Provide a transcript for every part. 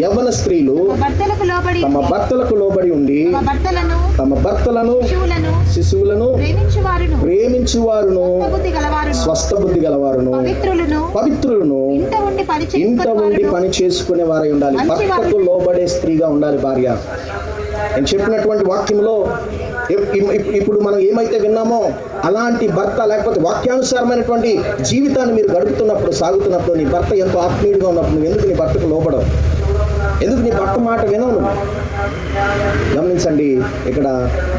యవన స్త్రీలు తమ భర్తలకు లోబడి ఉండి, తమ భర్తలను శిశువులను ప్రేమించు వారును ప్రేమించువారును స్వస్థ బుద్ధి గలవారును పవిత్రులను ఇంట ఉండి పని చేసుకుని వారై ఉండాలి. భర్తకు లోబడే స్త్రీగా ఉండాలి భార్య. నేను చెప్పినటువంటి వాక్యంలో ఇప్- ఇప్- ఇప్- ఇప్పుడు మనం ఏమైతే విన్నామో అలాంటి భర్త లేకపోతే వాక్యానుసారమైనటువంటి జీవితాన్ని మీరు గడుపుతున్నప్పుడు సాగుతున్నప్పుడు నీ భర్త ఎంతో ఆత్మీయుడిగా ఉన్నప్పుడు నువ్వు ఎందుకు నీ భర్తకు లోబడవు? ఎందుకు నీ భర్త మాట వినవు గమనించండి ఇక్కడ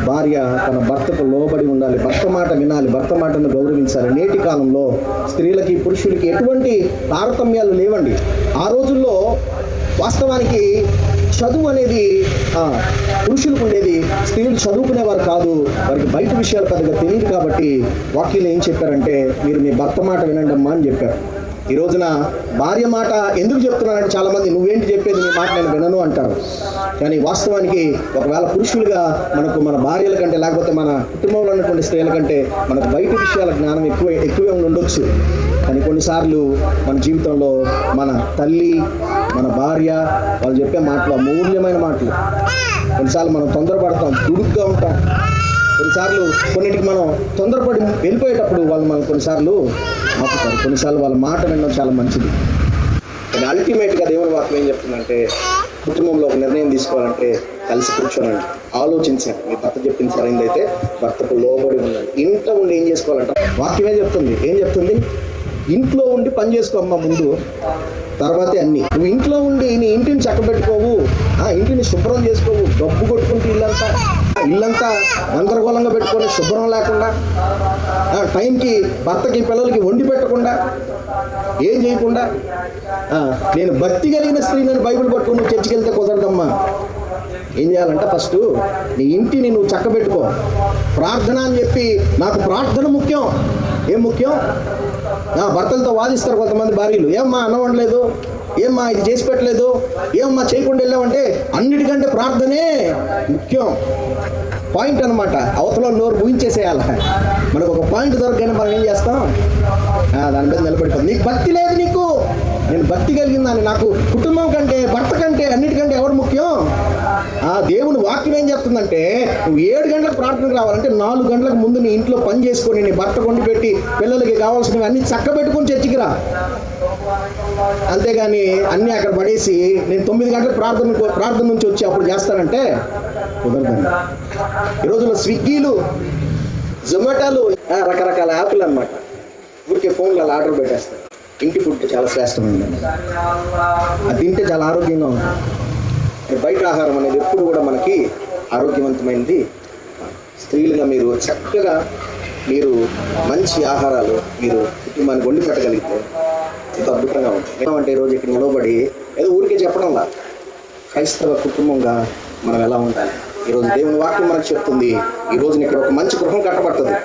భార్య తన భర్తకు లోబడి ఉండాలి. భర్త మాట వినాలి భర్త మాటను గౌరవించాలి. నేటి కాలంలో స్త్రీలకి పురుషులకి ఎటువంటి తారతమ్యాలు లేవండి. ఆ రోజుల్లో వాస్తవానికి చదువు అనేది పురుషులకు ఉండేది. స్త్రీలు చదువుకునేవారు కాదు. వారికి బయట విషయాలు పెద్దగా తెలియదు కాబట్టి వాక్యం ఏం చెప్పారంటే మీరు మీ భర్త మాట వినండి అమ్మా అని చెప్పారు. ఈ రోజున భార్య మాట ఎందుకు చెప్తున్నానంటే చాలా మంది నువ్వేంటి చెప్పేది నీ మాట నేను వినను అంటారు. కానీ వాస్తవానికి ఒకవేళ పురుషులుగా మనకు మన భార్యల కంటే లేకపోతే మన కుటుంబంలో ఉన్నటువంటి స్త్రీల కంటే మనకు బయట విషయాల జ్ఞానం ఎక్కువ ఎక్కువే ఉండొచ్చు. కానీ కొన్నిసార్లు మన జీవితంలో మన తల్లి మన భార్య వాళ్ళు చెప్పే మాటలు అమూల్యమైన మాటలు. కొన్నిసార్లు మనం తొందరపడతాం దుడుగ్గా ఉంటాం. కొన్నిసార్లు కొన్నిటికి మనం తొందరపడి వెళ్ళిపోయేటప్పుడు వాళ్ళు మనం కొన్నిసార్లు ఆపుతారు. కొన్నిసార్లు వాళ్ళ మాట వినడం చాలా మంచిది. కానీ అల్టిమేట్గా దేవుని వాక్యం ఏం చెప్తుందంటే కుటుంబంలో ఒక నిర్ణయం తీసుకోవాలంటే కలిసి కూర్చోనండి. ఆలోచించండి. మీ భర్త చెప్పింది సరైనదైతే భర్తకు లోబడి ఉండండి. ఇంట్లో ఉండి ఏం చేసుకోవాలంట? వాక్యం ఏం చెప్తుంది? ఏం చెప్తుంది? ఇంట్లో ఉండి పని చేసుకో అమ్మ ముందు. తర్వాతే అన్ని. నువ్వు ఇంట్లో ఉండి నీ ఇంటిని చక్కబెట్టుకోవు. ఆ ఇంటిని శుభ్రం చేసుకోవు. డబ్బు కొట్టుకుంటూ ఇల్లంతా గందరగోళంగా పెట్టుకొని శుభ్రం లేకుండా టైంకి భర్తకి పిల్లలకి వండి పెట్టకుండా ఏం చేయకుండా నేను భక్తి కలిగిన స్త్రీ నేను బైబిల్ పట్టుకుని చర్చికి వెళ్తే కుదరదమ్మా. ఏం చేయాలంటే ఫస్ట్ నీ ఇంటిని నువ్వు చక్కబెట్టుకో. ప్రార్థన అని చెప్పి నాకు ప్రార్థన ముఖ్యం. ఏం ముఖ్యం? భర్తలతో వాదిస్తారు కొంతమంది భార్యలు. ఏమ్మా అన్నం వండలేదు ఏమ్మా ఇది చేసి పెట్టలేదు? ఏమ్మా చేయకుండా వెళ్ళామంటే అన్నిటికంటే ప్రార్థనే ముఖ్యం. పాయింట్ అనమాట అవతల నోరు ఊహించేసేయాలి మనకు ఒక పాయింట్ దొరకగానే మనం ఏం చేస్తాం? దాని మీద నిలబడిపోతుంది నీకు భక్తి లేదు నీకు. నేను భక్తి కలిగిందని నాకు కుటుంబం కంటే భర్త కంటే అన్నిటికంటే ఎవరు ముఖ్యం? ఆ దేవుని వాక్యం ఏం చెప్తుందంటే నువ్వు ఏడు గంటలకు ప్రార్థనకు రావాలంటే నాలుగు గంటలకు ముందు నీ ఇంట్లో పని చేసుకొని నీ భర్త కొండి పెట్టి పిల్లలకి కావాల్సినవి అన్ని చక్కబెట్టుకొని చర్చికి రా. అంతేగాని అన్నీ అక్కడ పడేసి నేను తొమ్మిది గంటలకు ప్రార్థన ప్రార్థన నుంచి వచ్చి అప్పుడు చేస్తానంటే కుదరదండి. ఈ రోజుల్లో స్విగ్గీలు జొమాటోలు రకరకాల యాప్లు అనమాట ఊరికే ఫోన్లో అలా ఆర్డర్ పెట్టేస్తారు. ఇంటి ఫుడ్ చాలా శ్రేష్టమైనది అది తింటే చాలా ఆరోగ్యంగా ఉంటుంది. బయట ఆహారం అనేది ఎప్పుడు కూడా మనకి ఆరోగ్యవంతమైనది స్త్రీలుగా మీరు చక్కగా మీరు మంచి ఆహారాలు మీరు కుటుంబానికి వండి పెట్టగలిగితే ఎంతో అద్భుతంగా ఉంటుంది. ఏమంటే ఈరోజు ఇక్కడ నిలబడి ఏదో ఊరికే చెప్పడంలా క్రైస్తవ కుటుంబంగా మనం ఎలా ఉండాలి? ఈరోజు దేవుని వాక్యం మనకు చెప్తుంది. ఈరోజు ఇక్కడ ఒక మంచి గృహం కట్టబడుతుంది.